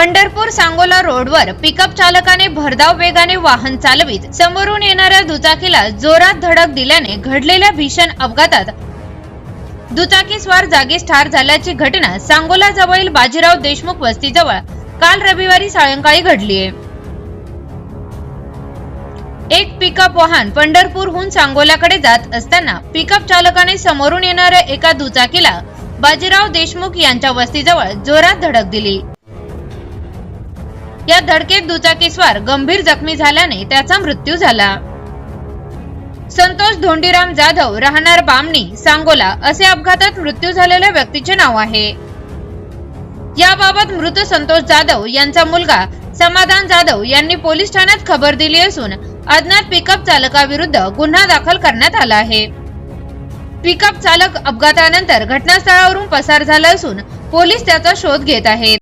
पंढरपूर सांगोला रोडवर पिकअप चालकाने भरधाव वेगाने वाहन चालवित समोरून येणाऱ्या दुचाकीला जोरात धडक दिल्याने घडलेल्या भीषण अपघातात दुचाकीस्वार जागीच ठार झाल्याची घटना सांगोला जवळील बाजीराव देशमुख वस्तीजवळ काल रविवारी सायंकाळी घडलीय एक पिकअप वाहन पंढरपूरहून सांगोल्याकडे जात असताना पिकअप चालकाने समोरून येणाऱ्या एका दुचाकीला बाजीराव देशमुख यांच्या वस्तीजवळ जोरात धडक दिली. या धडकेत दुचाकीस्वार गंभीर जखमी झाल्याने त्याचा मृत्यू झाला. संतोष धोंडीराम जाधव राहणार बामणी सांगोला असे अपघातात मृत्यू झालेल्या व्यक्तीचे नाव आहे. याबाबत मृत संतोष जाधव यांचा मुलगा समाधान जाधव यांनी पोलीस ठाण्यात खबर दिली असून अज्ञात पिकअप चालकाविरुद्ध गुन्हा दाखल करण्यात आला आहे. पिकअप चालक अपघातानंतर घटनास्थळावरून पसार झाला असून पोलीस त्याचा शोध घेत आहेत.